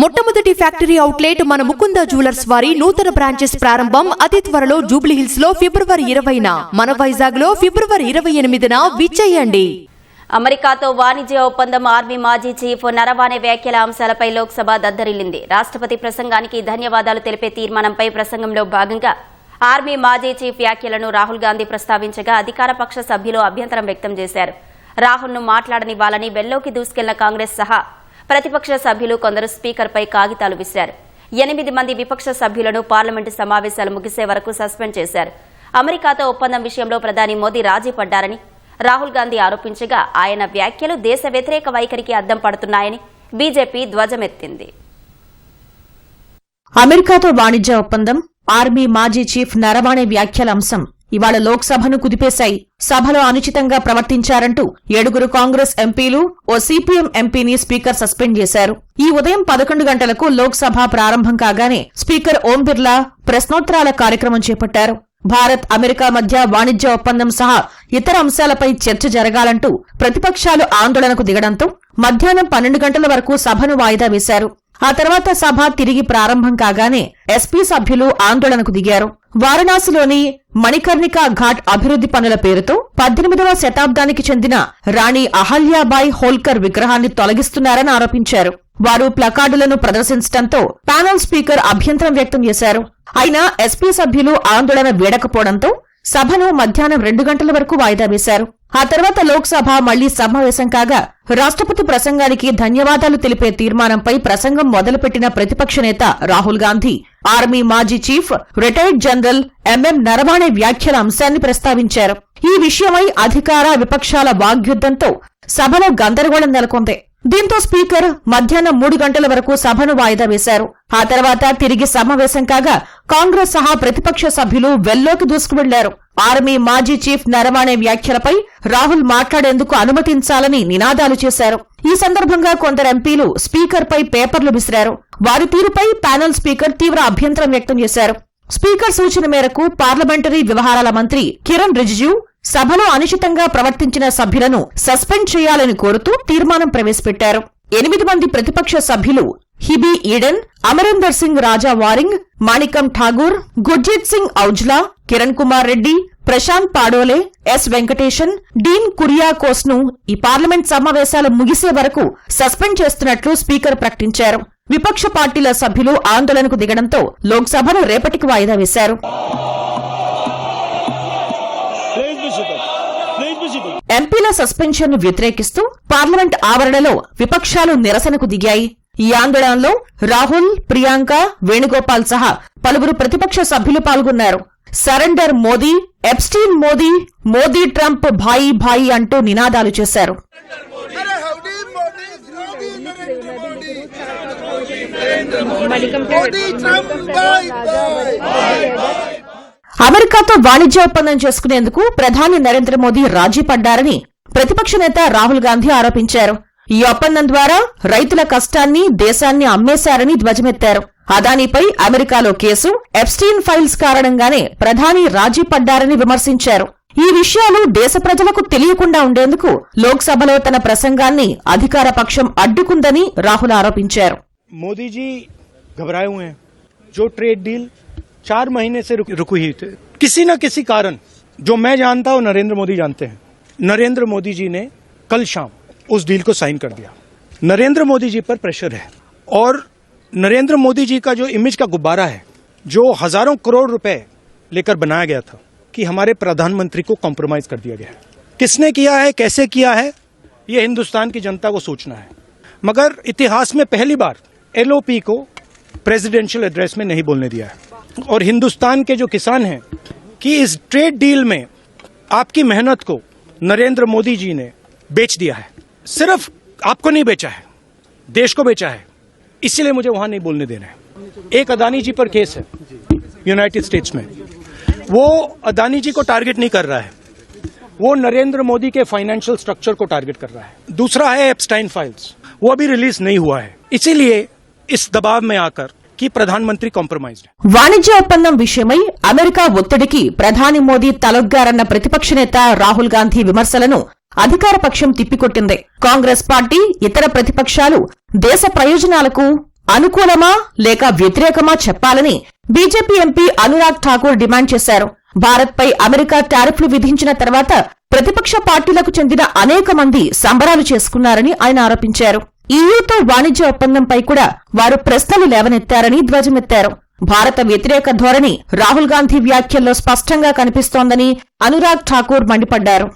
మొట్టమొదటి factory outlet మన Mukunda jewellers వారి నూతన బ్రాంచెస్ ప్రారంభం అతి త్వరలో జూబ్లీహిల్స్లో ఫిబ్రవరి ఇరవైన. మన వైజాగ్లో ఫిబ్రవరి ఇరవై ఎనిమిదిన విచ్చేయండి. అమెరికాతో వాణిజ్య ఒప్పందం ఆర్మీ మాజీ చీఫ్ నరవాణే వ్యాఖ్యల అంశాలపై లోక్సభ దద్దరిల్లింది. రాష్ట్రపతి ప్రసంగానికి ధన్యవాదాలు తెలిపే తీర్మానంపై ప్రసంగంలో భాగంగా ఆర్మీ మాజీ చీఫ్ వ్యాఖ్యలను రాహుల్ గాంధీ ప్రస్తావించగా అధికార పక్ష సభ్యులు అభ్యంతరం వ్యక్తం చేశారు. రాహుల్ను మాట్లాడనివ్వాలని వెల్లోకి దూసుకెళ్ళిన కాంగ్రెస్ సహా ప్రతిపక్ష సభ్యులు కొందరు స్పీకర్పై కాగితాలు విసిరారు. ఎనిమిది మంది విపక్ష సభ్యులను పార్లమెంటు సమావేశాలు ముగిసే వరకు సస్పెండ్ చేశారు. అమెరికాతో ఒప్పందం విషయంలో ప్రధాని మోదీ రాజీ పడ్డారని రాహుల్ గాంధీ ఆరోపించగా ఆయన వ్యాఖ్యలు దేశ వ్యతిరేక వైఖరికి అద్దం పడుతున్నాయని బీజేపీ ధ్వజమెత్తింది. అమెరికాతో వాణిజ్య ఒప్పందం ఆర్మీ మాజీ చీఫ్ నరవాణి వ్యాఖ్యల అంశం. ఇవాళ లోక్సభను కుదిపేశాయి. సభలో అనుచితంగా ప్రవర్తించారంటూ ఏడుగురు కాంగ్రెస్ ఎంపీలు ఓ సిపిఎం ఎంపీని స్పీకర్ సస్పెండ్ చేశారు. ఈ ఉదయం పదకొండు గంటలకు లోక్సభ ప్రారంభం కాగానే స్పీకర్ ఓం బిర్లా ప్రశ్నోత్తరాల కార్యక్రమం చేపట్టారు. భారత్ అమెరికా మధ్య వాణిజ్య ఒప్పందం సహా ఇతర అంశాలపై చర్చ జరగాలంటూ ప్రతిపక్షాలు ఆందోళనకు దిగడంతో మధ్యాహ్నం పన్నెండు గంటల వరకు సభను వాయిదా వేశారు. ఆ తర్వాత సభ తిరిగి ప్రారంభం కాగానే ఎస్పీ సభ్యులు ఆందోళనకు దిగారు. వారణాసిలోని మణికర్ణికా ఘాట్ అభివృద్ది పనుల పేరుతో పద్దెనిమిదవ శతాబ్దానికి చెందిన రాణి అహల్యాబాయి హోల్కర్ విగ్రహాన్ని తొలగిస్తున్నారని ఆరోపించారు. వారు ప్లకార్డులను ప్రదర్శించడంతో ప్యానెల్ స్పీకర్ అభ్యంతరం వ్యక్తం చేశారు. అయినా ఎస్పీ సభ్యులు ఆందోళన వీడకపోవడంతో సభను మధ్యాహ్నం రెండు గంటల వరకు వాయిదా వేశారు. ఆ తర్వాత లోక్సభ మళ్ళీ సమావేశం కాగా రాష్ట్రపతి ప్రసంగానికి ధన్యవాదాలు తెలిపే తీర్మానంపై ప్రసంగం మొదలుపెట్టిన ప్రతిపక్ష నేత రాహుల్ గాంధీ ఆర్మీ మాజీ chief retired general M M Naravane వ్యాఖ్యల అంశాన్ని ప్రస్తావించారు. ఈ విషయమై అధికార విపక్షాల వాగ్యుద్దంతో సభలో గందరగోళం నెలకొంది. దీంతో స్పీకర్ మధ్యాహ్నం మూడు గంటల వరకు సభను వాయిదా వేశారు. ఆ తర్వాత తిరిగి సమావేశం కాగా కాంగ్రెస్ సహా ప్రతిపక్ష సభ్యులు వెల్లోకి దూసుకువెళ్ళారు. ఆర్మీ మాజీ చీఫ్ నరవాణే వ్యాఖ్యలపై రాహుల్ మాట్లాడేందుకు అనుమతించాలని నినాదాలు చేశారు. ఈ సందర్భంగా కొందరు ఎంపీలు స్పీకర్పై పేపర్లు విసిరారు. వారి తీరుపై ప్యానెల్ స్పీకర్ తీవ్ర అభ్యంతరం వ్యక్తం చేశారు. స్పీకర్ సూచన మేరకు పార్లమెంటరీ వ్యవహారాల మంత్రి కిరణ్ రిజిజు సభలో అనుచితంగా ప్రవర్తించిన సభ్యులను సస్పెండ్ చేయాలని కోరుతూ తీర్మానం ప్రవేశపెట్టారు. ఎనిమిది మంది ప్రతిపక్ష సభ్యులు హిబీ ఈడెన్ అమరేందర్ సింగ్ రాజా వారింగ్ మాణికం ఠాగూర్ గుర్జీత్ సింగ్ ఔజ్లా కిరణ్ కుమార్ రెడ్డి ప్రశాంత్ పాడోలే ఎస్ వెంకటేషన్ డీన్ కురియాకోస్ను ఈ పార్లమెంట్ సమావేశాలు ముగిసే వరకు సస్పెండ్ చేస్తున్నట్లు స్పీకర్ ప్రకటించారు. విపక్ష పార్టీల సభ్యులు ఆందోళనకు దిగడంతో లోక్సభను రేపటికి వాయిదా వేశారు. ఎంపీల సస్పెన్షన్ను వ్యతిరేకిస్తూ పార్లమెంట్ ఆవరణలో విపక్షాలు నిరసనకు దిగాయి. ఈ ఆందోళనలో రాహుల్ ప్రియాంక వేణుగోపాల్ సహా పలువురు ప్రతిపక్ష సభ్యులు పాల్గొన్నారు. Surrender Modi Epstein Modi Modi Trump Bhai భాయి అంటూ నినాదాలు చేశారు. అమెరికాతో వాణిజ్య ఒప్పందం చేసుకునేందుకు ప్రధాని నరేంద్ర మోదీ రాజీ పడ్డారని ప్రతిపక్ష నేత రాహుల్ గాంధీ ఆరోపించారు. ఈ ఒప్పందం ద్వారా రైతుల కష్టాన్ని దేశాన్ని అమ్మేశారని ధ్వజమెత్తారు అదానీపై అమెరికాలో కేసు ఎప్స్టీన్ ఫైల్స్ కారణంగానే ప్రధాని రాజీ పడ్డారని విమర్శించారు ఈ విషయాలు దేశ ప్రజలకు తెలియకుండా ఉండేందుకు లోక్సభలో తన ప్రసంగాన్ని అధికార పక్షం అడ్డుకుందని రాహుల్ ఆరోపించారు मोदी जी घबराए हुए हैं जो ट्रेड डील चार महीने से रुक, रुकी हुई थी किसी न किसी कारण जो मैं जानता हूं नरेंद्र मोदी जानते हैं नरेंद्र मोदी जी ने कल शाम उस डील को साइन कर दिया। नरेंद्र मोदी जी पर प्रेशर है। और नरेंद्र मोदी जी का जो इमेज का गुब्बारा है, जो हज़ारों करोड़ रुपए लेकर बनाया गया था, कि हमारे प्रधानमंत्री को कॉम्प्रोमाइज कर दिया गया है। किसने किया है, कैसे किया है, ये हिंदुस्तान की जनता को सोचना है। मगर इतिहास में पहली बार एलओपी को प्रेसिडेंशियल एड्रेस में नहीं बोलने दिया है। और हिंदुस्तान के जो किसान हैं, कि इस ट्रेड डील में आपकी मेहनत को नरेंद्र मोदी जी ने बेच दिया है। सिर्फ आपको नहीं बेचा है देश को बेचा है इसीलिए मुझे वहां नहीं बोलने देना है एक अदानी जी पर केस है यूनाइटेड स्टेट्स में वो अदानी जी को टारगेट नहीं कर रहा है वो नरेंद्र मोदी के फाइनेंशियल स्ट्रक्चर को टारगेट कर रहा है दूसरा है एप्स्टाइन फाइल्स वो अभी रिलीज नहीं हुआ है इसीलिए इस दबाव में आकर कि प्रधानमंत्री कॉम्प्रोमाइज है వాణిజ్య ఒప్పందం విషయమై అమెరికా ఒత్తిడికి ప్రధాని మోదీ తలొగ్గారన్న ప్రతిపక్ష నేత రాహుల్ గాంధీ విమర్శలను అధికార పక్షం తిప్పికొట్టింది. కాంగ్రెస్ పార్టీ ఇతర ప్రతిపక్షాలు దేశ ప్రయోజనాలకు అనుకూలమా లేక వ్యతిరేకమా చెప్పాలని BJP MP Anurag Thakur demand చేశారు. భారత్పై అమెరికా టారిఫ్లు విధించిన తర్వాత ప్రతిపక్ష పార్టీలకు చెందిన అనేక మంది సంబరాలు చేసుకున్నారని ఆయన ఆరోపించారు. ఈయూతో వాణిజ్య ఒప్పందంపై కూడా వారు ప్రశ్నలు లేవనెత్తారని ధ్వజమెత్తారు. భారత వ్యతిరేక ధోరణి రాహుల్ గాంధీ వ్యాఖ్యల్లో స్పష్టంగా కనిపిస్తోందని అనురాగ్ ఠాకూర్ మండిపడ్డారు.